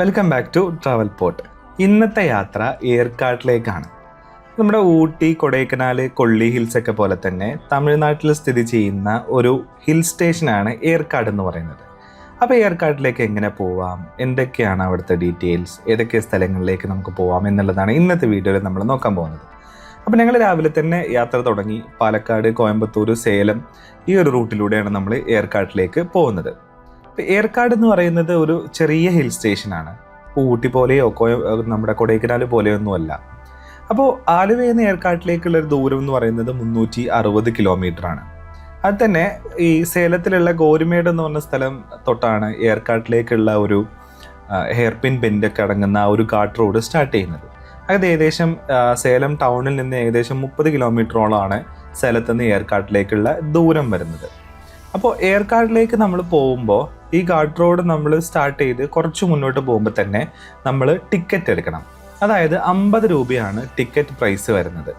Welcome back to Travel Port ഇന്നത്തെ യാത്ര ഏർക്കാട്ടിലേക്കാണ്. നമ്മുടെ ഊട്ടി കൊടൈക്കനാൽ കൊള്ളി ഹിൽസ് ഒക്കെ പോലെ തന്നെ തമിഴ്നാട്ടിൽ സ്ഥിതി ചെയ്യുന്ന ഒരു ഹിൽ സ്റ്റേഷനാണ് ഏർക്കാട് എന്ന് പറയുന്നത്. അപ്പോൾ ഏർക്കാട്ടിലേക്ക് എങ്ങനെ പോവാം? എന്തൊക്കെയാണ് അവിടുത്തെ ഡീറ്റെയിൽസ് ഏതൊക്കെ സ്ഥലങ്ങളിലേക്ക് നമുക്ക് പോവാം എന്നുള്ളതാണ് ഇന്നത്തെ വീഡിയോയിൽ നമ്മൾ നോക്കാൻ പോകുന്നത്. അപ്പോൾ ഞങ്ങൾ രാവിലെ തന്നെ യാത്ര തുടങ്ങി. പാലക്കാട് കോയമ്പത്തൂർ സേലം ഈ ഒരു റൂട്ടിലൂടെയാണ് നമ്മൾ ഏർക്കാട്ടിലേക്ക് പോകുന്നത്. ഏർക്കാട് എന്ന് പറയുന്നത് ഒരു ചെറിയ ഹിൽ സ്റ്റേഷനാണ് ഇപ്പോൾ ഊട്ടി പോലെയോ കോയ നമ്മുടെ കൊടൈക്കനാൽ പോലെയോ ഒന്നുമല്ല അപ്പോൾ ആലുവയിൽ നിന്ന് ഏർക്കാട്ടിലേക്കുള്ള ഒരു ദൂരം എന്ന് പറയുന്നത് മുന്നൂറ്റി അറുപത് ആണ്. അത് തന്നെ ഈ സേലത്തിലുള്ള ഗോരുമേട് എന്ന് പറഞ്ഞ സ്ഥലം തൊട്ടാണ് ഏർക്കാട്ടിലേക്കുള്ള ഒരു ഹെയർപിൻ ബെൻഡൊക്കെ അടങ്ങുന്ന ആ ഒരു കാട്ട് റോഡ് സ്റ്റാർട്ട് ചെയ്യുന്നത്. അത് ഏകദേശം സേലം ടൗണിൽ നിന്ന് ഏകദേശം മുപ്പത് കിലോമീറ്ററോളമാണ് സേലത്ത് നിന്ന് ഏർക്കാട്ടിലേക്കുള്ള ദൂരം വരുന്നത്. അപ്പോൾ ഏർക്കാട്ടിലേക്ക് നമ്മൾ പോകുമ്പോൾ ഈ ഗാർഡ് റോഡ് നമ്മൾ സ്റ്റാർട്ട് ചെയ്ത് കുറച്ച് മുന്നോട്ട് പോകുമ്പോൾ തന്നെ നമ്മൾ ടിക്കറ്റ് എടുക്കണം. അതായത് അമ്പത് രൂപയാണ് ടിക്കറ്റ് പ്രൈസ് വരുന്നത്.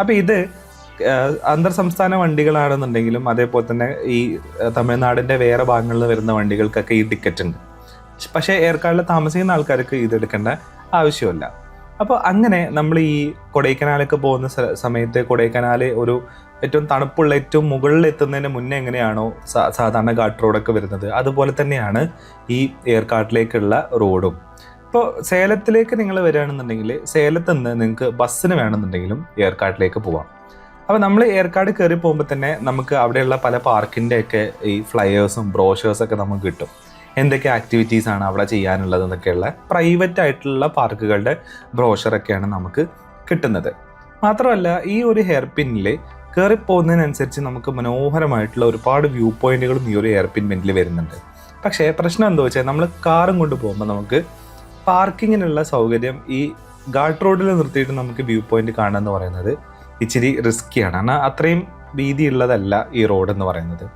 അപ്പോൾ ഇത് അന്തർ സംസ്ഥാന വണ്ടികളാണെന്നുണ്ടെങ്കിലും അതേപോലെ തന്നെ ഈ തമിഴ്നാടിന്റെ വേറെ ഭാഗങ്ങളിൽ നിന്ന് വരുന്ന വണ്ടികൾക്കൊക്കെ ഈ ടിക്കറ്റ് ഉണ്ട്. പക്ഷേ ഏർക്കാടിൽ താമസിക്കുന്ന ആൾക്കാർക്ക് ഇത് എടുക്കേണ്ട ആവശ്യമില്ല. അപ്പോൾ അങ്ങനെ നമ്മൾ ഈ കൊടൈക്കനാലൊക്കെ പോകുന്ന സമയത്ത് കൊടൈക്കനാൽ ഒരു ഏറ്റവും തണുപ്പുള്ള ഏറ്റവും മുകളിൽ എത്തുന്നതിന് മുന്നേ എങ്ങനെയാണോ സാധാരണ ഘാട്ട് റോഡൊക്കെ വരുന്നത്. അതുപോലെ തന്നെയാണ് ഈ ഏർക്കാട്ടിലേക്കുള്ള റോഡും. ഇപ്പോൾ സേലത്തിലേക്ക് നിങ്ങൾ വരികയാണെന്നുണ്ടെങ്കിൽ സേലത്ത് നിന്ന് നിങ്ങൾക്ക് ബസ്സിന് വേണമെന്നുണ്ടെങ്കിലും ഏർക്കാട്ടിലേക്ക് പോവാം. അപ്പോൾ നമ്മൾ ഏർക്കാട് കയറി പോകുമ്പോൾ തന്നെ നമുക്ക് അവിടെയുള്ള പല പാർക്കിന്റെ ഒക്കെ ഈ ഫ്ലയേഴ്സും ബ്രോഷേഴ്സൊക്കെ നമുക്ക് കിട്ടും. എന്തൊക്കെ ആക്ടിവിറ്റീസ് ആണ് അവിടെ ചെയ്യാനുള്ളത് എന്നൊക്കെയുള്ള പ്രൈവറ്റ് ആയിട്ടുള്ള പാർക്കുകളുടെ ബ്രോഷറൊക്കെയാണ് നമുക്ക് കിട്ടുന്നത്. മാത്രമല്ല ഈ ഒരു ഹെയർ പിന്നിൽ കയറി പോകുന്നതിനനുസരിച്ച് നമുക്ക് മനോഹരമായിട്ടുള്ള ഒരുപാട് വ്യൂ പോയിന്റുകളും ഈ ഒരു എയർപിൻ മെന്റിൽ വരുന്നുണ്ട്. പക്ഷേ പ്രശ്നം എന്താ വെച്ചാൽ നമ്മൾ കാറും കൊണ്ട് പോകുമ്പോൾ നമുക്ക് പാർക്കിങ്ങിനുള്ള സൗകര്യം ഈ ഗാർഡ് റോഡിൽ നിർത്തിയിട്ട് നമുക്ക് വ്യൂ പോയിന്റ് കാണുക എന്ന് പറയുന്നത് ഇച്ചിരി റിസ്ക്കിയാണ് കാരണം അത്രയും വീതിയുള്ളതല്ല ഈ റോഡ് എന്ന് പറയുന്നത്.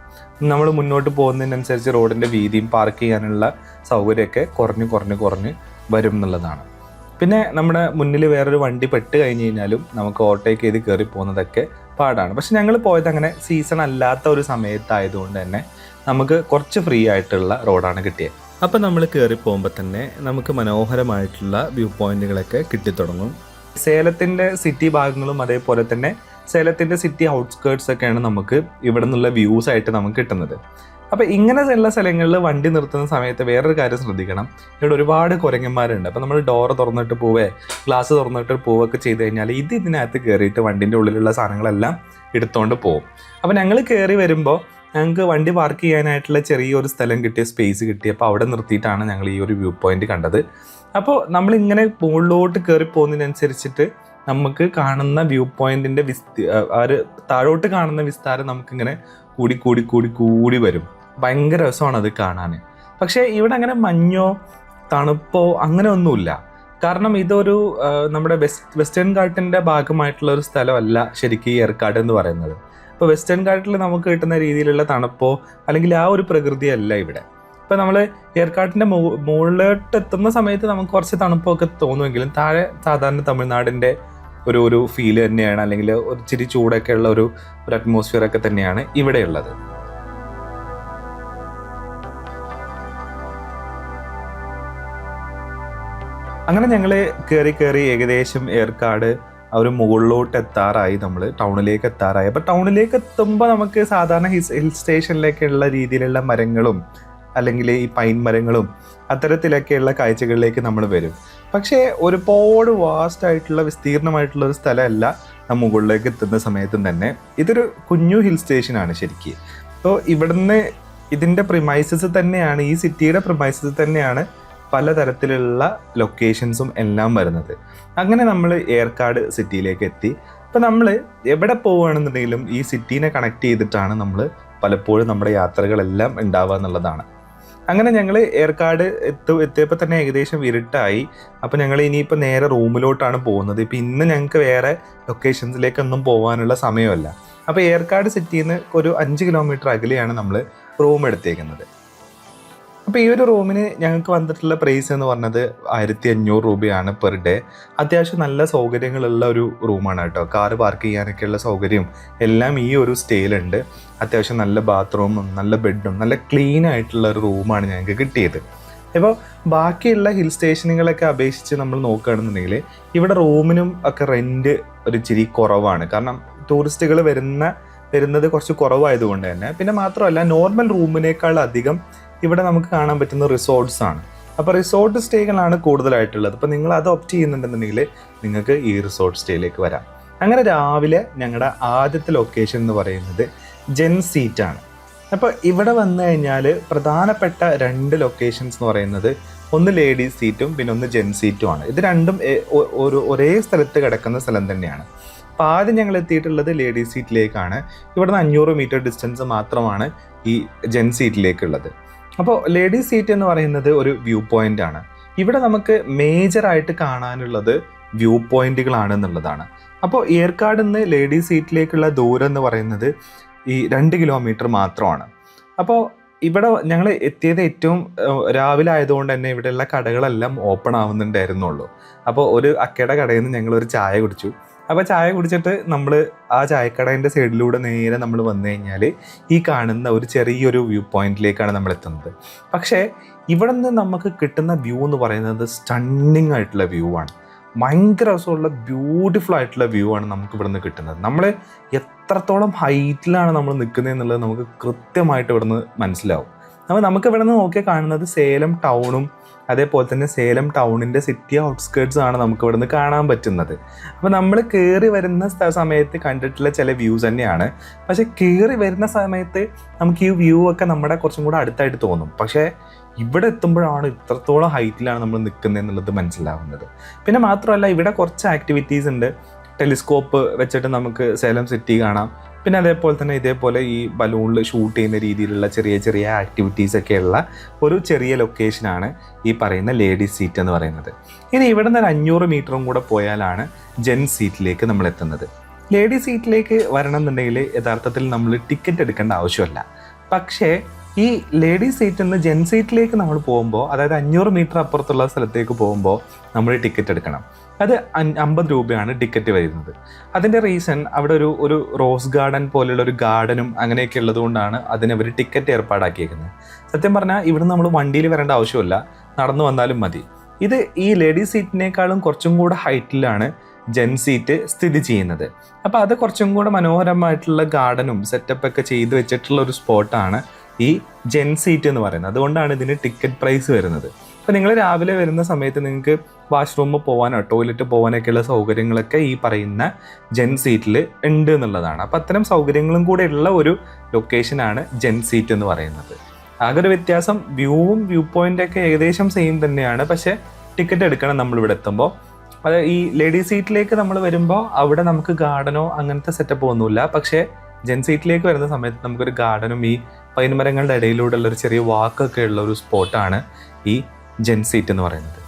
നമ്മൾ മുന്നോട്ട് പോകുന്നതിനനുസരിച്ച് റോഡിന്റെ വീതിയും പാർക്ക് ചെയ്യാനുള്ള സൗകര്യമൊക്കെ കുറഞ്ഞ് കുറഞ്ഞ് കുറഞ്ഞ് വരും എന്നുള്ളതാണ്. പിന്നെ നമ്മുടെ മുന്നിൽ വേറൊരു വണ്ടി പെട്ട് കഴിഞ്ഞ് കഴിഞ്ഞാലും നമുക്ക് ഓവർടേക്ക് ചെയ്ത് കയറി പോകുന്നതൊക്കെ പാടാണ്. പക്ഷെ ഞങ്ങൾ പോയത് അങ്ങനെ സീസൺ അല്ലാത്ത ഒരു സമയത്തായതുകൊണ്ട് തന്നെ നമുക്ക് കുറച്ച് ഫ്രീ ആയിട്ടുള്ള റോഡാണ് കിട്ടിയത് അപ്പം നമ്മൾ കയറി പോകുമ്പോൾ തന്നെ നമുക്ക് മനോഹരമായിട്ടുള്ള വ്യൂ പോയിന്റുകളൊക്കെ കിട്ടിത്തുടങ്ങും. സേലത്തിന്റെ സിറ്റി ഭാഗങ്ങളും അതേപോലെ തന്നെ സേലത്തിന്റെ സിറ്റി ഔട്ട്സ്കേർട്സ് ഒക്കെയാണ് നമുക്ക് ഇവിടെ നിന്നുള്ള വ്യൂസ് ആയിട്ട് നമുക്ക് കിട്ടുന്നത്. അപ്പോൾ ഇങ്ങനെ ഉള്ള സ്ഥലങ്ങളിൽ വണ്ടി നിർത്തുന്ന സമയത്ത് വേറൊരു കാര്യം ശ്രദ്ധിക്കണം. ഇവിടെ ഒരുപാട് കുരങ്ങന്മാരുണ്ട്. അപ്പോൾ നമ്മൾ ഡോർ തുറന്നിട്ട് പോവേ ഗ്ലാസ് തുറന്നിട്ട് പോവൊക്കെ ചെയ്ത് കഴിഞ്ഞാൽ ഇത് ഇതിനകത്ത് കയറിയിട്ട് വണ്ടിന്റെ ഉള്ളിലുള്ള സാധനങ്ങളെല്ലാം എടുത്തുകൊണ്ട് പോകും അപ്പോൾ ഞങ്ങൾ കയറി വരുമ്പോൾ ഞങ്ങൾക്ക് വണ്ടി പാർക്ക് ചെയ്യാനായിട്ടുള്ള ചെറിയൊരു സ്ഥലം കിട്ടിയ സ്പേസ് കിട്ടി അപ്പോൾ അവിടെ നിർത്തിയിട്ടാണ് ഞങ്ങൾ ഈ ഒരു വ്യൂ പോയിന്റ് കണ്ടത്. അപ്പോൾ നമ്മളിങ്ങനെ മുകളിലോട്ട് കയറി പോകുന്നതിനനുസരിച്ചിട്ട് നമുക്ക് കാണുന്ന വ്യൂ പോയിന്റിന്റെ വിസ്തി ഒരു താഴോട്ട് കാണുന്ന വിസ്താരം നമുക്കിങ്ങനെ കൂടി കൂടി കൂടി കൂടി വരും. ഭയങ്കര രസമാണ് അത് കാണാൻ പക്ഷേ ഇവിടെ അങ്ങനെ മഞ്ഞോ തണുപ്പോ അങ്ങനെ ഒന്നുമില്ല. കാരണം ഇതൊരു നമ്മുടെ വെസ്റ്റ് വെസ്റ്റേൺ ഘാട്ടിന്റെ ഭാഗമായിട്ടുള്ള ഒരു സ്ഥലമല്ല ശരിക്കും ഈ ഏർക്കാട് എന്ന് പറയുന്നത്. ഇപ്പോൾ വെസ്റ്റേൺ ഘാട്ടിൽ നമുക്ക് കിട്ടുന്ന രീതിയിലുള്ള തണുപ്പോ അല്ലെങ്കിൽ ആ ഒരു പ്രകൃതിയല്ല ഇവിടെ. ഇപ്പോൾ നമ്മൾ ഏർക്കാട്ടിന്റെ മുകളിലോട്ട് എത്തുന്ന സമയത്ത് നമുക്ക് കുറച്ച് തണുപ്പൊക്കെ തോന്നുമെങ്കിലും താഴെ സാധാരണ തമിഴ്നാടിന്റെ ഒരു ഒരു ഫീൽ തന്നെയാണ് അല്ലെങ്കിൽ ഒരു ഇച്ചിരി ചൂടൊക്കെ ഉള്ള ഒരു ഒരു അറ്റ്മോസ്ഫിയർ ഒക്കെ തന്നെയാണ് ഇവിടെയുള്ളത്. അങ്ങനെ ഞങ്ങൾ കയറി കയറി ഏകദേശം ഏർക്കാട് ആ ഒരു മുകളിലോട്ട് എത്താറായി നമ്മൾ ടൗണിലേക്ക് എത്താറായി. അപ്പോൾ ടൗണിലേക്ക് എത്തുമ്പോൾ നമുക്ക് സാധാരണ ഹിൽ സ്റ്റേഷനിലേക്കുള്ള രീതിയിലുള്ള മരങ്ങളും അല്ലെങ്കിൽ ഈ പൈൻ മരങ്ങളും അത്തരത്തിലൊക്കെയുള്ള കാഴ്ചകളിലേക്ക് നമ്മൾ വരും. പക്ഷേ ഒരുപാട് വാസ്റ്റ് ആയിട്ടുള്ള വിസ്തീർണമായിട്ടുള്ള ഒരു സ്ഥലമല്ല നമ്മൾ മുകളിലേക്ക് എത്തുന്ന സമയത്തും തന്നെ. ഇതൊരു കുഞ്ഞു ഹിൽ സ്റ്റേഷനാണ് ശരിക്കും. അപ്പോൾ ഇവിടുന്ന് ഇതിന്റെ പ്രിമൈസസ് തന്നെയാണ് ഈ സിറ്റിയുടെ പ്രിമൈസസ് തന്നെയാണ് പലതരത്തിലുള്ള ലൊക്കേഷൻസും എല്ലാം വരുന്നത്. അങ്ങനെ നമ്മൾ ഏർക്കാട് സിറ്റിയിലേക്ക് എത്തി. അപ്പം നമ്മൾ എവിടെ പോവുകയാണെന്നുണ്ടെങ്കിലും ഈ സിറ്റീനെ കണക്ട് ചെയ്തിട്ടാണ് നമ്മൾ പലപ്പോഴും നമ്മുടെ യാത്രകളെല്ലാം ഉണ്ടാവുക എന്നുള്ളതാണ്. അങ്ങനെ ഞങ്ങൾ ഏർക്കാട് എത്തു എത്തിയപ്പോൾ തന്നെ ഏകദേശം ഇരുട്ടായി. അപ്പോൾ ഞങ്ങൾ ഇനിയിപ്പോൾ നേരെ റൂമിലോട്ടാണ് പോകുന്നത്. ഇപ്പം ഇന്ന് ഞങ്ങൾക്ക് വേറെ ലൊക്കേഷൻസിലേക്കൊന്നും പോകാനുള്ള സമയമല്ല. അപ്പോൾ ഏർക്കാട് സിറ്റിയിൽ നിന്ന് ഒരു അഞ്ച് കിലോമീറ്റർ അകലെയാണ് നമ്മൾ റൂം എടുത്തേക്കുന്നത്. അപ്പോൾ ഈ ഒരു റൂമിന് ഞങ്ങൾക്ക് വന്നിട്ടുള്ള പ്രൈസ് എന്ന് പറഞ്ഞത് ആയിരത്തി അഞ്ഞൂറ് രൂപയാണ് പെർ ഡേ അത്യാവശ്യം നല്ല സൗകര്യങ്ങളുള്ള ഒരു റൂമാണ് കേട്ടോ. കാറ് പാർക്ക് ചെയ്യാനൊക്കെയുള്ള സൗകര്യം എല്ലാം ഈ ഒരു സ്റ്റേയിലുണ്ട് അത്യാവശ്യം നല്ല ബാത്റൂമും നല്ല ബെഡും നല്ല ക്ലീൻ ആയിട്ടുള്ള ഒരു റൂമാണ് ഞങ്ങൾക്ക് കിട്ടിയത്. ഇപ്പോൾ ബാക്കിയുള്ള ഹിൽ സ്റ്റേഷനുകളൊക്കെ അപേക്ഷിച്ച് നമ്മൾ നോക്കുകയാണെന്നുണ്ടെങ്കിൽ ഇവിടെ റൂമിനും ഒക്കെ റെന്റ് ഒരു ഇച്ചിരി കുറവാണ്. കാരണം ടൂറിസ്റ്റുകൾ വരുന്ന വരുന്നത് കുറച്ച് കുറവായതുകൊണ്ട് തന്നെ. പിന്നെ മാത്രമല്ല നോർമൽ റൂമിനേക്കാൾ അധികം ഇവിടെ നമുക്ക് കാണാൻ പറ്റുന്ന റിസോർട്ട്സ് ആണ്. അപ്പോൾ റിസോർട്ട് സ്റ്റേകളാണ് കൂടുതലായിട്ടുള്ളത്. അപ്പോൾ നിങ്ങൾ അത് ഒപ്റ്റ് ചെയ്യുന്നുണ്ടെന്നുണ്ടെങ്കിൽ നിങ്ങൾക്ക് ഈ റിസോർട്ട് സ്റ്റേയിലേക്ക് വരാം. അങ്ങനെ രാവിലെ ഞങ്ങളുടെ ആദ്യത്തെ ലൊക്കേഷൻ എന്ന് പറയുന്നത് ജെൻ സീറ്റ് ആണ്. അപ്പോൾ ഇവിടെ വന്നു കഴിഞ്ഞാൽ പ്രധാനപ്പെട്ട രണ്ട് ലൊക്കേഷൻസ് എന്ന് പറയുന്നത് ഒന്ന് ലേഡീസ് സീറ്റും പിന്നെ ഒന്ന് ജെൻ സീറ്റും ആണ്. ഇത് രണ്ടും ഒരു ഒരേ സ്ഥലത്ത് കിടക്കുന്ന സ്ഥലം തന്നെയാണ്. അപ്പോൾ ആദ്യം ഞങ്ങൾ എത്തിയിട്ടുള്ളത് ലേഡീസ് സീറ്റിലേക്കാണ് ഇവിടുന്ന് അഞ്ഞൂറ് മീറ്റർ ഡിസ്റ്റൻസ് മാത്രമാണ് ഈ ജെൻ സീറ്റിലേക്കുള്ളത് അപ്പോൾ ലേഡീസ് സീറ്റ് എന്ന് പറയുന്നത് ഒരു വ്യൂ പോയിന്റ് ആണ്. ഇവിടെ നമുക്ക് മേജറായിട്ട് കാണാനുള്ളത് വ്യൂ പോയിന്റുകളാണ് എന്നുള്ളതാണ് അപ്പോൾ ഏർക്കാട് നിന്ന് ലേഡീസ് സീറ്റിലേക്കുള്ള ദൂരം എന്ന് പറയുന്നത് ഈ രണ്ട് കിലോമീറ്റർ മാത്രമാണ്. അപ്പോൾ ഇവിടെ ഞങ്ങൾ എത്തിയത് ഏറ്റവും രാവിലെ ആയതുകൊണ്ട് തന്നെ ഇവിടെയുള്ള കടകളെല്ലാം ഓപ്പൺ ആവുന്നുണ്ടായിരുന്നുള്ളൂ. അപ്പോൾ ഒരു അക്കയുടെ കടയിൽ നിന്ന് ഞങ്ങൾ ഒരു ചായ കുടിച്ചു. അപ്പോൾ ചായ കുടിച്ചിട്ട് നമ്മൾ ആ ചായക്കടേന്റെ സൈഡിലൂടെ നേരെ നമ്മൾ വന്നു കഴിഞ്ഞാൽ ഈ കാണുന്ന ഒരു ചെറിയൊരു വ്യൂ പോയിന്റിലേക്കാണ് നമ്മൾ എത്തുന്നത്. പക്ഷേ ഇവിടെ നിന്ന് നമുക്ക് കിട്ടുന്ന വ്യൂ എന്ന് പറയുന്നത് സ്റ്റണ്ണിങ് ആയിട്ടുള്ള വ്യൂ ആണ്. ഭയങ്കര രസമുള്ള ബ്യൂട്ടിഫുൾ ആയിട്ടുള്ള വ്യൂ ആണ് നമുക്ക് ഇവിടെ നിന്ന് കിട്ടുന്നത്. നമ്മൾ എത്രത്തോളം ഹൈറ്റിലാണ് നമ്മൾ നിൽക്കുന്നത് എന്നുള്ളത് നമുക്ക് കൃത്യമായിട്ട് ഇവിടെ നിന്ന് മനസ്സിലാവും. അപ്പോൾ നമുക്ക് ഇവിടെ നിന്ന് നോക്കിയാൽ കാണുന്നത് സേലം ടൗണും അതേപോലെ തന്നെ സേലം ടൗണിന്റെ സിറ്റി ഔട്ട്സ്കേർട്സ് ആണ് നമുക്ക് ഇവിടുന്ന് കാണാൻ പറ്റുന്നത്. അപ്പോൾ നമ്മൾ കയറി വരുന്ന സമയത്ത് കണ്ടിട്ടുള്ള ചില വ്യൂസ് തന്നെയാണ്. പക്ഷേ കയറി വരുന്ന സമയത്ത് നമുക്ക് ഈ വ്യൂ ഒക്കെ നമ്മുടെ കുറച്ചും കൂടെ അടുത്തായിട്ട് തോന്നും. പക്ഷേ ഇവിടെ എത്തുമ്പോഴാണ് ഇത്രത്തോളം ഹൈറ്റിലാണ് നമ്മൾ നിൽക്കുന്നത് എന്നുള്ളത് മനസ്സിലാവുന്നത്. പിന്നെ മാത്രമല്ല ഇവിടെ കുറച്ച് ആക്ടിവിറ്റീസ് ഉണ്ട്. ടെലിസ്കോപ്പ് വെച്ചിട്ട് നമുക്ക് സേലം സിറ്റി കാണാം. പിന്നെ അതേപോലെ തന്നെ ഇതേപോലെ ഈ ബലൂണിൽ ഷൂട്ട് ചെയ്യുന്ന രീതിയിലുള്ള ചെറിയ ചെറിയ ആക്ടിവിറ്റീസ് ഒക്കെ ഉള്ള ഒരു ചെറിയ ലൊക്കേഷനാണ് ഈ പറയുന്ന ലേഡീസ് സീറ്റ് എന്ന് പറയുന്നത്. ഇനി ഇവിടെ നിന്ന് ഒരു അഞ്ഞൂറ് മീറ്ററും കൂടെ പോയാലാണ് ജെൻ സീറ്റിലേക്ക് നമ്മൾ എത്തുന്നത്. ലേഡീസ് സീറ്റിലേക്ക് വരണം എന്നുണ്ടെങ്കിൽ യഥാർത്ഥത്തിൽ നമ്മൾ ടിക്കറ്റ് എടുക്കേണ്ട ആവശ്യമല്ല. പക്ഷേ ഈ ലേഡീസ് സീറ്റിൽ നിന്ന് ജെൻ സീറ്റിലേക്ക് നമ്മൾ പോകുമ്പോൾ അതായത് അഞ്ഞൂറ് മീറ്റർ അപ്പുറത്തുള്ള സ്ഥലത്തേക്ക് പോകുമ്പോൾ നമ്മൾ ടിക്കറ്റ് എടുക്കണം. അത് അമ്പത് രൂപയാണ് ടിക്കറ്റ് വരുന്നത്. അതിന്റെ റീസൺ അവിടെ ഒരു ഒരു റോസ് ഗാർഡൻ പോലെയുള്ള ഒരു ഗാർഡനും അങ്ങനെയൊക്കെ ഉള്ളതുകൊണ്ടാണ് അവർ ടിക്കറ്റ് ഏർപ്പാടാക്കിയേക്കുന്നത്. സത്യം പറഞ്ഞാൽ ഇവിടെ നമ്മൾ വണ്ടിയിൽ വരേണ്ട ആവശ്യമില്ല. നടന്നു വന്നാലും മതി. ഇത് ഈ ലേഡീസ് സീറ്റിനേക്കാളും കുറച്ചും കൂടെ ഹൈറ്റിലാണ് ജെൻ സീറ്റ് സ്ഥിതി ചെയ്യുന്നത്. അപ്പോൾ അത് കുറച്ചും കൂടെ മനോഹരമായിട്ടുള്ള ഗാർഡനും സെറ്റപ്പ് ഒക്കെ ചെയ്ത് വെച്ചിട്ടുള്ള ഒരു സ്പോട്ടാണ് ഈ ജെൻ സീറ്റ് എന്ന് പറയുന്നത്. അതുകൊണ്ടാണ് ഇതിന് ടിക്കറ്റ് പ്രൈസ് വരുന്നത്. അപ്പോൾ നിങ്ങൾ രാവിലെ വരുന്ന സമയത്ത് നിങ്ങൾക്ക് വാഷ്റൂമിൽ പോകാനോ ടോയ്ലറ്റ് പോകാനൊക്കെയുള്ള സൗകര്യങ്ങളൊക്കെ ഈ പറയുന്ന ജെൻ സീറ്റിൽ ഉണ്ട് എന്നുള്ളതാണ്. അപ്പം അത്തരം സൗകര്യങ്ങളും കൂടെ ഉള്ള ഒരു ലൊക്കേഷനാണ് ജെൻ സീറ്റ് എന്ന് പറയുന്നത്. ആകെ ഒരു വ്യത്യാസം വ്യൂവും വ്യൂ പോയിന്റ് ഒക്കെ ഏകദേശം സെയിം തന്നെയാണ്. പക്ഷേ ടിക്കറ്റ് എടുക്കണം നമ്മൾ ഇവിടെ എത്തുമ്പോൾ അത് ഈ ലേഡീസ് സീറ്റിലേക്ക് നമ്മൾ വരുമ്പോൾ അവിടെ നമുക്ക് ഗാർഡനോ അങ്ങനത്തെ സെറ്റപ്പ് ഒന്നുമില്ല. പക്ഷേ ജെൻ സീറ്റിലേക്ക് വരുന്ന സമയത്ത് നമുക്കൊരു ഗാർഡനും ഈ പൈൻമരങ്ങളുടെ ഇടയിലൂടെ ഉള്ള ഒരു ചെറിയ വാക്കൊക്കെ ഉള്ള ഒരു സ്പോട്ടാണ് ഈ ജെൻ സീറ്റ് എന്ന് പറയുന്നത്.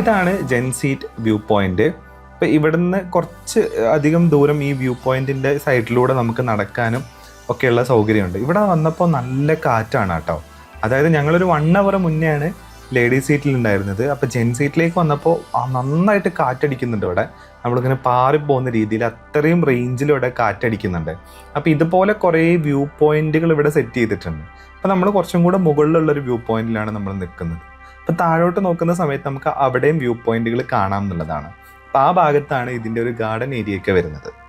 ഇതാണ് ജെൻസീറ്റ് വ്യൂ പോയിന്റ്. ഇപ്പം ഇവിടുന്ന് കുറച്ച് അധികം ദൂരം ഈ വ്യൂ പോയിന്റിന്റെ സൈഡിലൂടെ നമുക്ക് നടക്കാനും ഒക്കെയുള്ള സൗകര്യമുണ്ട്. ഇവിടെ വന്നപ്പോൾ നല്ല കാറ്റാണ് കേട്ടോ. അതായത് ഞങ്ങളൊരു വൺ അവർ മുന്നെയാണ് ലേഡീസ് സീറ്റിൽ ഉണ്ടായിരുന്നത്. അപ്പോൾ ജെൻ സീറ്റിലേക്ക് വന്നപ്പോൾ നന്നായിട്ട് കാറ്റടിക്കുന്നുണ്ട് ഇവിടെ. നമ്മളിങ്ങനെ പാറി പോകുന്ന രീതിയിൽ അത്രയും റേഞ്ചിൽ ഇവിടെ കാറ്റടിക്കുന്നുണ്ട്. അപ്പോൾ ഇതുപോലെ കുറേ വ്യൂ പോയിന്റുകൾ ഇവിടെ സെറ്റ് ചെയ്തിട്ടുണ്ട്. അപ്പോൾ നമ്മൾ കുറച്ചും കൂടെ മുകളിലുള്ള ഒരു വ്യൂ പോയിന്റിലാണ് നമ്മൾ നിൽക്കുന്നത്. അപ്പോൾ താഴോട്ട് നോക്കുന്ന സമയത്ത് നമുക്ക് അവിടെയും വ്യൂ പോയിന്റുകൾ കാണാം എന്നുള്ളതാണ്. അപ്പോൾ ആ ഭാഗത്താണ് ഇതിന്റെ ഒരു ഗാർഡൻ ഏരിയ ഒക്കെ വരുന്നത്.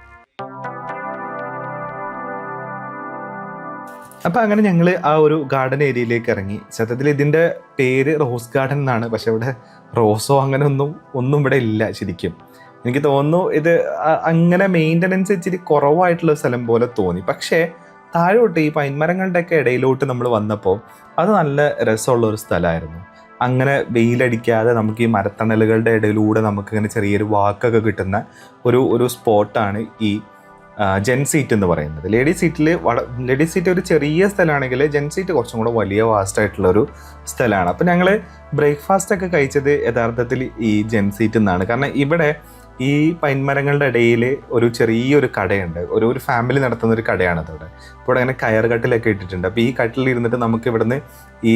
അപ്പോൾ അങ്ങനെ ഞങ്ങൾ ആ ഒരു ഗാർഡൻ ഏരിയയിലേക്ക് ഇറങ്ങി. സത്യത്തിൽ ഇതിന്റെ പേര് റോസ് ഗാർഡൻ എന്നാണ്. പക്ഷെ ഇവിടെ റോസോ അങ്ങനെ ഒന്നും ഒന്നും ഇവിടെ ഇല്ല ശരിക്കും. എനിക്ക് തോന്നുന്നു ഇത് അങ്ങനെ മെയിന്റനൻസ് ഇച്ചിരി കുറവായിട്ടുള്ള സ്ഥലം പോലെ തോന്നി. പക്ഷേ താഴോട്ട് ഈ പൈൻമരങ്ങളുടെ ഒക്കെ ഇടയിലോട്ട് നമ്മൾ വന്നപ്പോൾ അത് നല്ല രസമുള്ള ഒരു സ്ഥലമായിരുന്നു. അങ്ങനെ വെയിലടിക്കാതെ നമുക്ക് ഈ മരത്തണലുകളുടെ ഇടയിലൂടെ നമുക്ക് ഇങ്ങനെ ചെറിയൊരു വാക്കൊക്കെ കിട്ടുന്ന ഒരു ഒരു സ്പോട്ടാണ് ഈ ജെൻ സീറ്റ് എന്ന് പറയുന്നത്. ലേഡീസ് സീറ്റിൽ വട ലേഡീസ് സീറ്റ് ഒരു ചെറിയ സ്ഥലമാണെങ്കിൽ ജെൻ സീറ്റ് കുറച്ചും കൂടെ വലിയ വാസ്റ്റ് ആയിട്ടുള്ള ഒരു സ്ഥലമാണ് അപ്പോൾ ഞങ്ങൾ ബ്രേക്ക്ഫാസ്റ്റ് ഒക്കെ കഴിച്ചത് യഥാർത്ഥത്തിൽ ഈ ജെൻ സീറ്റ് എന്നാണ് കാരണം ഇവിടെ ഈ പൈൻമരങ്ങളുടെ ഇടയിൽ ഒരു ചെറിയൊരു കടയുണ്ട്. ഒരു ഒരു ഫാമിലി നടത്തുന്ന ഒരു കടയാണത് ഇവിടെ ഇവിടെ അങ്ങനെ കയർ കട്ടിലൊക്കെ ഇട്ടിട്ടുണ്ട്. അപ്പോൾ ഈ കട്ടിലിൽ ഇരുന്നിട്ട് നമുക്ക് ഇവിടുന്ന് ഈ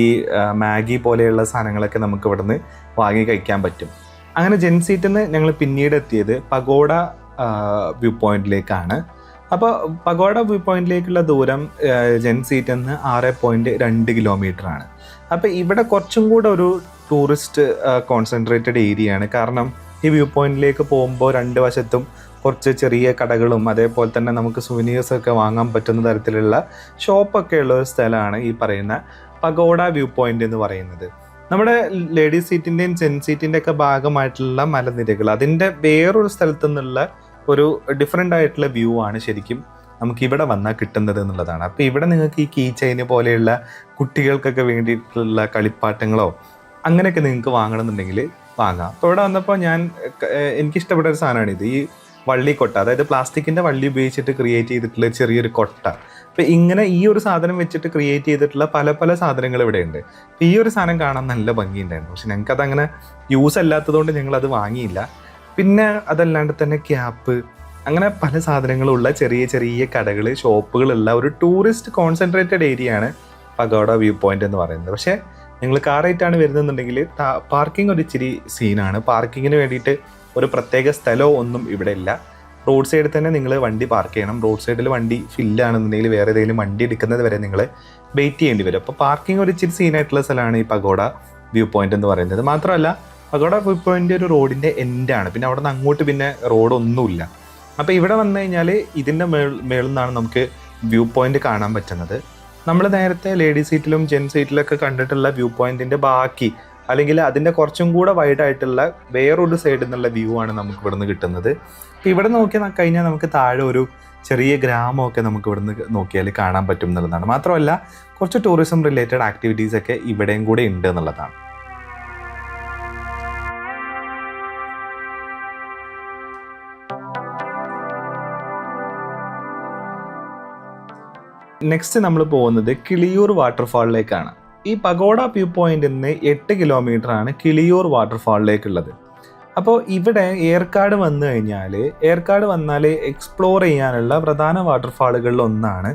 മാഗി പോലെയുള്ള സാധനങ്ങളൊക്കെ നമുക്ക് ഇവിടുന്ന് വാങ്ങി കഴിക്കാൻ പറ്റും. അങ്ങനെ ജെൻ സീറ്റിൽ നിന്ന് ഞങ്ങൾ പിന്നീട് എത്തിയത് പഗോഡ വ്യൂ പോയിന്റിലേക്കാണ് അപ്പോൾ പഗോഡ വ്യൂ പോയിന്റിലേക്കുള്ള ദൂരം ജെൻ സീറ്റിൽ നിന്ന് ആറ് പോയിന്റ് രണ്ട് കിലോമീറ്റർ ആണ്. അപ്പോൾ ഇവിടെ കുറച്ചും കൂടെ ഒരു ടൂറിസ്റ്റ് കോൺസെൻട്രേറ്റഡ് ഏരിയ ആണ്. കാരണം ഈ വ്യൂ പോയിന്റിലേക്ക് പോകുമ്പോൾ രണ്ട് വശത്തും കുറച്ച് ചെറിയ കടകളും അതേപോലെ തന്നെ നമുക്ക് സുവനീഴ്സ് ഒക്കെ വാങ്ങാൻ പറ്റുന്ന തരത്തിലുള്ള ഷോപ്പൊക്കെ ഉള്ള ഒരു സ്ഥലമാണ് ഈ പറയുന്ന പഗോഡ വ്യൂ പോയിന്റ് എന്ന് പറയുന്നത്. നമ്മുടെ ലേഡീസ് സീറ്റിന്റെയും ജെൻ സീറ്റിന്റെ ഒക്കെ ഭാഗമായിട്ടുള്ള മലനിരകൾ അതിന്റെ വേറൊരു സ്ഥലത്തു നിന്നുള്ള ഒരു ഡിഫറെന്റ് ആയിട്ടുള്ള വ്യൂ ആണ് ശരിക്കും നമുക്ക് ഇവിടെ വന്നാൽ കിട്ടുന്നത് എന്നുള്ളതാണ്. അപ്പോൾ ഇവിടെ നിങ്ങൾക്ക് ഈ കീ ചെയിന് പോലെയുള്ള കുട്ടികൾക്കൊക്കെ വേണ്ടിയിട്ടുള്ള കളിപ്പാട്ടങ്ങളോ അങ്ങനെയൊക്കെ നിങ്ങൾക്ക് വാങ്ങണമെന്നുണ്ടെങ്കിൽ വാങ്ങാം. അപ്പോൾ ഇവിടെ വന്നപ്പോൾ ഞാൻ എനിക്കിഷ്ടപ്പെട്ട ഒരു സാധനമാണ് ഇത്. ഈ വള്ളിക്കൊട്ട അതായത് പ്ലാസ്റ്റിക്കിന്റെ വള്ളി ഉപയോഗിച്ചിട്ട് ക്രിയേറ്റ് ചെയ്തിട്ടുള്ള ചെറിയൊരു കൊട്ട. അപ്പോൾ ഇങ്ങനെ ഈ ഒരു സാധനം വെച്ചിട്ട് ക്രിയേറ്റ് ചെയ്തിട്ടുള്ള പല പല സാധനങ്ങൾ ഇവിടെ ഉണ്ട്. ഈ ഒരു സാധനം കാണാൻ നല്ല ഭംഗിയുണ്ടായിരുന്നു. പക്ഷെ ഞങ്ങൾക്കത് അങ്ങനെ യൂസ് അല്ലാത്തതുകൊണ്ട് ഞങ്ങൾ അത് വാങ്ങിയില്ല. പിന്നെ അതല്ലാണ്ട് തന്നെ ക്യാപ്പ് അങ്ങനെ പല സാധനങ്ങളുള്ള ചെറിയ ചെറിയ കടകൾ ഷോപ്പുകളുള്ള ഒരു ടൂറിസ്റ്റ് കോൺസെൻട്രേറ്റഡ് ഏരിയ ആണ് പഗോഡ വ്യൂ പോയിന്റ് എന്ന് പറയുന്നത്. പക്ഷേ നിങ്ങൾ കാറായിട്ടാണ് വരുന്നതെന്നുണ്ടെങ്കിൽ പാർക്കിംഗ് ഒരു ഇച്ചിരി സീനാണ്. പാർക്കിങ്ങിന് വേണ്ടിയിട്ട് ഒരു പ്രത്യേക സ്ഥലമോ ഒന്നും ഇവിടെ ഇല്ല. റോഡ് സൈഡിൽ തന്നെ നിങ്ങൾ വണ്ടി പാർക്ക് ചെയ്യണം. റോഡ് സൈഡിൽ വണ്ടി ഫില്ലാണെന്നുണ്ടെങ്കിൽ വേറെ ഏതെങ്കിലും വണ്ടി എടുക്കുന്നത് വരെ നിങ്ങൾ വെയിറ്റ് ചെയ്യേണ്ടി വരും. അപ്പോൾ പാർക്കിംഗ് ഒരു ഇച്ചിരി സീനായിട്ടുള്ള സ്ഥലമാണ് ഈ പഗോഡ വ്യൂ പോയിന്റ് എന്ന് പറയുന്നത്. മാത്രമല്ല പഗോഡ വ്യൂ പോയിന്റ് ഒരു റോഡിന്റെ എൻഡാണ് പിന്നെ അവിടെ നിന്ന് അങ്ങോട്ട് പിന്നെ റോഡൊന്നുമില്ല അപ്പോൾ ഇവിടെ വന്നു കഴിഞ്ഞാൽ ഇതിന്റെ മേളിൽ നിന്നാണ് നമുക്ക് വ്യൂ പോയിന്റ് കാണാൻ പറ്റുന്നത്. നമ്മൾ നേരത്തെ ലേഡി സീറ്റിലും ജെൻ സീറ്റിലൊക്കെ കണ്ടിട്ടുള്ള വ്യൂ പോയിന്റിന്റെ ബാക്കി അല്ലെങ്കിൽ അതിന്റെ കുറച്ചും കൂടെ വൈഡ് ആയിട്ടുള്ള വേറൊരു സൈഡിൽ നിന്നുള്ള വ്യൂ ആണ് നമുക്ക് ഇവിടുന്ന് കിട്ടുന്നത്. ഇവിടെ നോക്കി കഴിഞ്ഞാൽ നമുക്ക് താഴെ ഒരു ചെറിയ ഗ്രാമമൊക്കെ നമുക്ക് ഇവിടുന്ന് നോക്കിയാൽ കാണാൻ പറ്റും എന്നുള്ളതാണ്. മാത്രമല്ല കുറച്ച് ടൂറിസം റിലേറ്റഡ് ആക്ടിവിറ്റീസ് ഒക്കെ ഇവിടെയും കൂടെ ഉണ്ട് എന്നുള്ളതാണ്. നെക്സ്റ്റ് നമ്മൾ പോകുന്നത് കിളിയൂർ വാട്ടർഫാളിലേക്കാണ് ഈ പഗോഡ വ്യൂ പോയിന്റിൽ നിന്ന് എട്ട് കിലോമീറ്റർ ആണ് കിളിയൂർ വാട്ടർഫാളിലേക്കുള്ളത് അപ്പോൾ ഇവിടെ ഏർക്കാട് വന്നു കഴിഞ്ഞാൽ ഏർക്കാട് വന്നാൽ എക്സ്പ്ലോർ ചെയ്യാനുള്ള പ്രധാന വാട്ടർഫാളുകളിൽ ഒന്നാണ്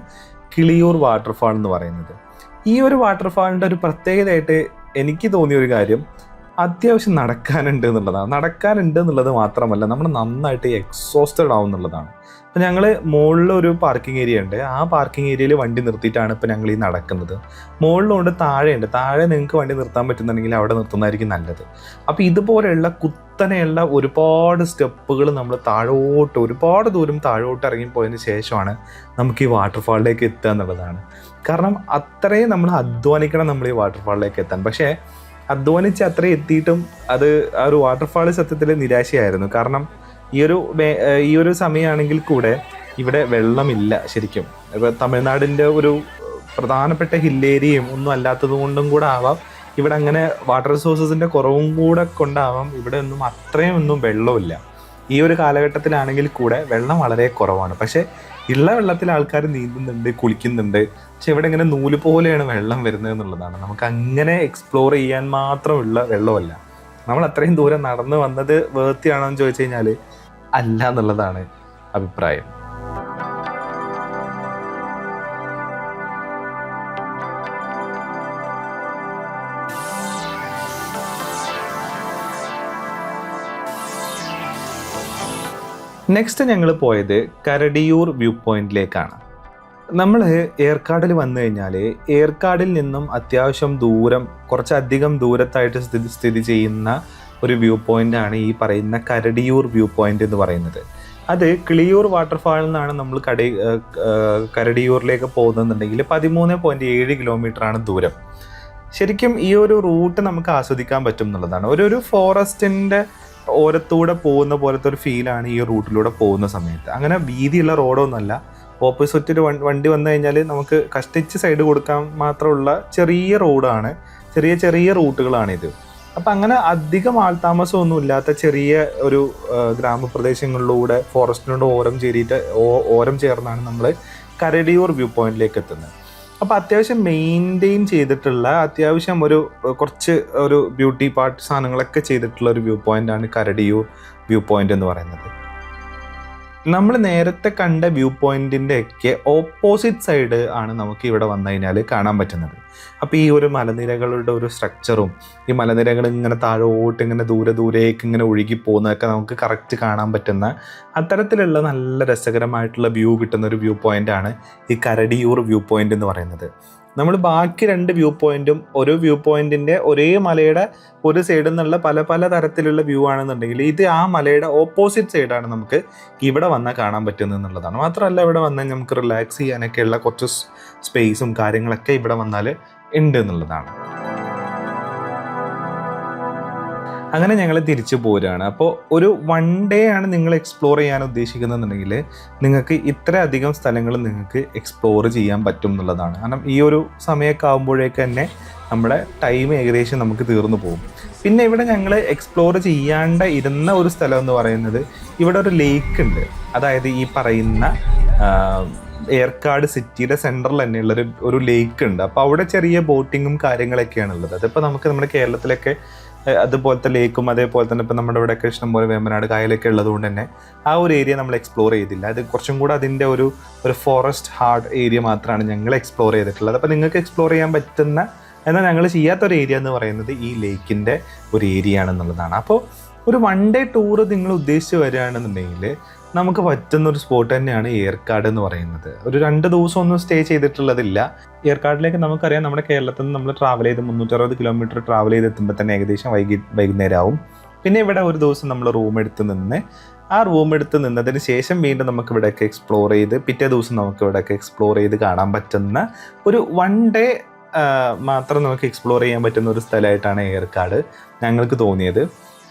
കിളിയൂർ വാട്ടർഫാൾ എന്ന് പറയുന്നത്. ഈ ഒരു വാട്ടർഫാളിന്റെ ഒരു പ്രത്യേകതയായിട്ട് എനിക്ക് തോന്നിയ ഒരു കാര്യം അത്യാവശ്യം നടക്കാനുണ്ട് എന്നുള്ളതാണ്. നടക്കാനുണ്ട് എന്നുള്ളത് മാത്രമല്ല നമ്മൾ നന്നായിട്ട് എക്സോസ്റ്റഡ് ആവും എന്നുള്ളതാണ് അപ്പം ഞങ്ങൾ മുകളിൽ ഒരു പാർക്കിംഗ് ഏരിയ ഉണ്ട്. ആ പാർക്കിംഗ് ഏരിയയിൽ വണ്ടി നിർത്തിയിട്ടാണ് ഇപ്പം ഞങ്ങൾ ഈ നടക്കുന്നത്. മുകളിലുണ്ട് താഴെയുണ്ട്. താഴെ നിങ്ങൾക്ക് വണ്ടി നിർത്താൻ പറ്റുന്നുണ്ടെങ്കിൽ അവിടെ നിർത്തുന്നതായിരിക്കും നല്ലത്. അപ്പോൾ ഇതുപോലെയുള്ള കുത്തനെയുള്ള ഒരുപാട് സ്റ്റെപ്പുകൾ നമ്മൾ താഴോട്ട് ഒരുപാട് ദൂരം താഴോട്ട് ഇറങ്ങിപ്പോയതിന് ശേഷമാണ് നമുക്ക് ഈ വാട്ടർഫാളിലേക്ക് എത്തുക എന്നുള്ളതാണ്. കാരണം അത്രയും നമ്മൾ അധ്വാനിക്കണം നമ്മൾ ഈ വാട്ടർഫാളിലേക്ക് എത്താൻ. പക്ഷേ അധ്വാനിച്ച് അത്രയും എത്തിയിട്ടും അത് ആ ഒരു വാട്ടർഫാൾ സത്യത്തിൽ നിരാശയായിരുന്നു. കാരണം ഈ ഒരു ഈ ഒരു സമയമാണെങ്കിൽ കൂടെ ഇവിടെ വെള്ളമില്ല ശരിക്കും. ഇപ്പൊ തമിഴ്നാടിന്റെ ഒരു പ്രധാനപ്പെട്ട ഹില്ലേരിയയും ഒന്നും അല്ലാത്തത് കൊണ്ടും കൂടെ ആവാം. ഇവിടെ അങ്ങനെ വാട്ടർ റിസോഴ്സസിന്റെ കുറവും കൂടെ കൊണ്ടാവാം. ഇവിടെ ഒന്നും അത്രയും ഒന്നും വെള്ളമില്ല ഈ ഒരു കാലഘട്ടത്തിലാണെങ്കിൽ കൂടെ വെള്ളം വളരെ കുറവാണ്. പക്ഷെ ഉള്ള വെള്ളത്തിൽ ആൾക്കാർ നീന്തുന്നുണ്ട് കുളിക്കുന്നുണ്ട്. പക്ഷെ ഇവിടെ ഇങ്ങനെ നൂൽ പോലെയാണ് വെള്ളം വരുന്നത് എന്നുള്ളതാണ്. നമുക്ക് അങ്ങനെ എക്സ്പ്ലോർ ചെയ്യാൻ മാത്രമുള്ള വെള്ളമല്ല. നമ്മൾ അത്രയും ദൂരം നടന്നു വന്നത് വേർത്തിയാണോ എന്ന് ചോദിച്ചു കഴിഞ്ഞാൽ അല്ല എന്നുള്ളതാണ് അഭിപ്രായം. നെക്സ്റ്റ് ഞങ്ങൾ പോയത് കരടിയൂർ വ്യൂ പോയിന്റിലേക്കാണ് നമ്മൾ ഏർക്കാടിൽ വന്നു കഴിഞ്ഞാൽ ഏർക്കാടിൽ നിന്നും അത്യാവശ്യം ദൂരം കുറച്ചധികം ദൂരത്തായിട്ട് സ്ഥിതി സ്ഥിതി ചെയ്യുന്ന ഒരു വ്യൂ പോയിന്റ് ആണ് ഈ പറയുന്ന കരടിയൂർ വ്യൂ പോയിന്റ് എന്ന് പറയുന്നത്. അത് കിളിയൂർ വാട്ടർഫാളിൽ നിന്നാണ് നമ്മൾ കടി കരടിയൂരിലേക്ക് പോകുന്നതെന്നുണ്ടെങ്കിൽ പതിമൂന്ന് പോയിന്റ് ഏഴ് കിലോമീറ്റർ ആണ് ദൂരം. ശരിക്കും ഈ ഒരു റൂട്ട് നമുക്ക് ആസ്വദിക്കാൻ പറ്റും എന്നുള്ളതാണ്. ഒരു ഒരു ഫോറസ്റ്റിന്റെ ഓരത്തൂടെ പോകുന്ന പോലത്തെ ഒരു ഫീലാണ് ഈ റൂട്ടിലൂടെ പോകുന്ന സമയത്ത്. അങ്ങനെ വീതിയുള്ള റോഡൊന്നുമല്ല ഓപ്പോസിറ്റ് ഒരു വണ്ടി വന്നു കഴിഞ്ഞാൽ നമുക്ക് കഷ്ടിച്ച് സൈഡ് കൊടുക്കാൻ മാത്രമുള്ള ചെറിയ റോഡാണ് ചെറിയ ചെറിയ റൂട്ടുകളാണിത് അപ്പം അങ്ങനെ അധികം ആൾതാമസമൊന്നും ഇല്ലാത്ത ചെറിയ ഒരു ഗ്രാമപ്രദേശങ്ങളിലൂടെ ഫോറസ്റ്റിനോട് ഓരം ചേരിയിട്ട് ഓരം ചേർന്നാണ് നമ്മൾ കരടിയൂർ വ്യൂ പോയിന്റിലേക്ക് എത്തുന്നത്. അപ്പോൾ അത്യാവശ്യം മെയിന്റെയിൻ ചെയ്തിട്ടുള്ള അത്യാവശ്യം ഒരു കുറച്ച് ഒരു ബ്യൂട്ടി പാർട്ട് സാധനങ്ങളൊക്കെ ചെയ്തിട്ടുള്ള ഒരു വ്യൂ പോയിന്റ് ആണ് കരടിയൂർ വ്യൂ പോയിന്റ് എന്ന് പറയുന്നത്. നമ്മൾ നേരത്തെ കണ്ട വ്യൂ പോയിന്റിന്റെ ഒക്കെ ഓപ്പോസിറ്റ് സൈഡ് ആണ് നമുക്ക് ഇവിടെ വന്നു കഴിഞ്ഞാൽ കാണാൻ പറ്റുന്നത്. അപ്പോൾ ഈ ഒരു മലനിരകളുടെ ഒരു സ്ട്രക്ചറും ഈ മലനിരകൾ ഇങ്ങനെ താഴോട്ട് ഇങ്ങനെ ദൂരെ ദൂരേക്ക് ഇങ്ങനെ ഒഴുകി പോകുന്നതൊക്കെ നമുക്ക് കറക്റ്റ് കാണാൻ പറ്റുന്ന അത്തരത്തിലുള്ള നല്ല രസകരമായിട്ടുള്ള വ്യൂ കിട്ടുന്ന ഒരു വ്യൂ പോയിന്റ് ആണ് ഈ കരടിയൂർ വ്യൂ പോയിന്റ് എന്ന് പറയുന്നത്. നമ്മൾ ബാക്കി രണ്ട് വ്യൂ പോയിന്റും ഒരു വ്യൂ പോയിന്റിന്റെ ഒരേ മലയുടെ ഒരു സൈഡിൽ നിന്നുള്ള പല പല തരത്തിലുള്ള വ്യൂ ആണെന്നുണ്ടെങ്കിൽ ഇത് ആ മലയുടെ ഓപ്പോസിറ്റ് സൈഡാണ് നമുക്ക് ഇവിടെ വന്നാൽ കാണാൻ പറ്റുന്നത് എന്നുള്ളതാണ്. മാത്രമല്ല ഇവിടെ വന്നാൽ നമുക്ക് റിലാക്സ് ചെയ്യാനൊക്കെയുള്ള കുറച്ച് സ്പേസും കാര്യങ്ങളൊക്കെ ഇവിടെ വന്നാൽ ഉണ്ട് എന്നുള്ളതാണ്. അങ്ങനെ ഞങ്ങൾ തിരിച്ചു പോരുകയാണ് അപ്പോൾ ഒരു വൺ ഡേ ആണ് നിങ്ങൾ എക്സ്പ്ലോർ ചെയ്യാൻ ഉദ്ദേശിക്കുന്നുണ്ടെങ്കിൽ നിങ്ങൾക്ക് ഇത്രയധികം സ്ഥലങ്ങൾ നിങ്ങൾക്ക് എക്സ്പ്ലോർ ചെയ്യാൻ പറ്റും എന്നുള്ളതാണ്. കാരണം ഈ ഒരു സമയമൊക്കെ ആകുമ്പോഴേക്ക് തന്നെ നമ്മുടെ ടൈം ഏകദേശം നമുക്ക് തീർന്നു പോകും. പിന്നെ ഇവിടെ ഞങ്ങൾ എക്സ്പ്ലോർ ചെയ്യാണ്ട് ഇരുന്ന ഒരു സ്ഥലം എന്ന് പറയുന്നത് ഇവിടെ ഒരു ലേക്ക് ഉണ്ട്. അതായത് ഈ പറയുന്ന ഏർക്കാട് സിറ്റിയുടെ സെന്ററിൽ തന്നെയുള്ള ഒരു ഒരു ലേക്ക് ഉണ്ട്. അപ്പോൾ അവിടെ ചെറിയ ബോട്ടിങ്ങും കാര്യങ്ങളൊക്കെയാണ് ഉള്ളത് അതിപ്പോൾ നമുക്ക് നമ്മുടെ കേരളത്തിലൊക്കെ അതുപോലത്തെ ലേക്കും അതേപോലെ തന്നെ ഇപ്പം നമ്മുടെ ഇവിടെയൊക്കെ ഇഷ്ടംപോലെ വേമ്പനാട് കായലൊക്കെ ഉള്ളതുകൊണ്ട് തന്നെ ആ ഒരു ഏരിയ നമ്മൾ എക്സ്പ്ലോർ ചെയ്തില്ല. അത് കുറച്ചും കൂടെ അതിന്റെ ഒരു ഒരു ഫോറസ്റ്റ് ഹാർഡ് ഏരിയ മാത്രമാണ് ഞങ്ങൾ എക്സ്പ്ലോർ ചെയ്തിട്ടുള്ളത്. അപ്പോൾ നിങ്ങൾക്ക് എക്സ്പ്ലോർ ചെയ്യാൻ പറ്റുന്ന എന്നാൽ ഞങ്ങൾ ചെയ്യാത്ത ഒരു ഏരിയ എന്ന് പറയുന്നത് ഈ ലേക്കിന്റെ ഒരു ഏരിയ ആണെന്നുള്ളതാണ്. അപ്പോൾ ഒരു വൺ ഡേ ടൂർ നിങ്ങൾ ഉദ്ദേശിച്ച് വരികയാണെന്നുണ്ടെങ്കിൽ നമുക്ക് പറ്റുന്ന ഒരു സ്പോട്ട് തന്നെയാണ് ഏർക്കാട് എന്ന് പറയുന്നത്. ഒരു രണ്ട് ദിവസം ഒന്നും സ്റ്റേ ചെയ്തിട്ടുള്ളതില്ല. ഏർക്കാടിലേക്ക് നമുക്കറിയാം നമ്മുടെ കേരളത്തിൽ നിന്ന് നമ്മൾ ട്രാവൽ ചെയ്ത് മുന്നൂറ്ററുപത് കിലോമീറ്റർ ട്രാവൽ ചെയ്ത് എത്തുമ്പോൾ തന്നെ ഏകദേശം വൈകി വൈകുന്നേരം ആവും പിന്നെ ഇവിടെ ഒരു ദിവസം നമ്മൾ റൂം എടുത്ത് നിന്ന് ആ റൂം എടുത്ത് നിന്നതിന് ശേഷം വീണ്ടും നമുക്ക് ഇവിടെയൊക്കെ എക്സ്പ്ലോർ ചെയ്ത് പിറ്റേ ദിവസം നമുക്ക് ഇവിടെയൊക്കെ എക്സ്പ്ലോർ ചെയ്ത് കാണാൻ പറ്റുന്ന ഒരു വൺ ഡേ മാത്രം നമുക്ക് എക്സ്പ്ലോർ ചെയ്യാൻ പറ്റുന്ന ഒരു സ്ഥലമായിട്ടാണ് ഏർക്കാട് ഞങ്ങൾക്ക് തോന്നിയത്.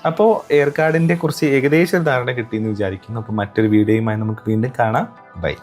അപ്പോൾ ഏർക്കാടിന്റെ കുറിച്ച് ഏകദേശം ധാരണ കിട്ടിയെന്ന് വിചാരിക്കുന്നു. അപ്പോൾ മറ്റൊരു വീഡിയോയുമായി നമുക്ക് വീണ്ടും കാണാം. ബൈ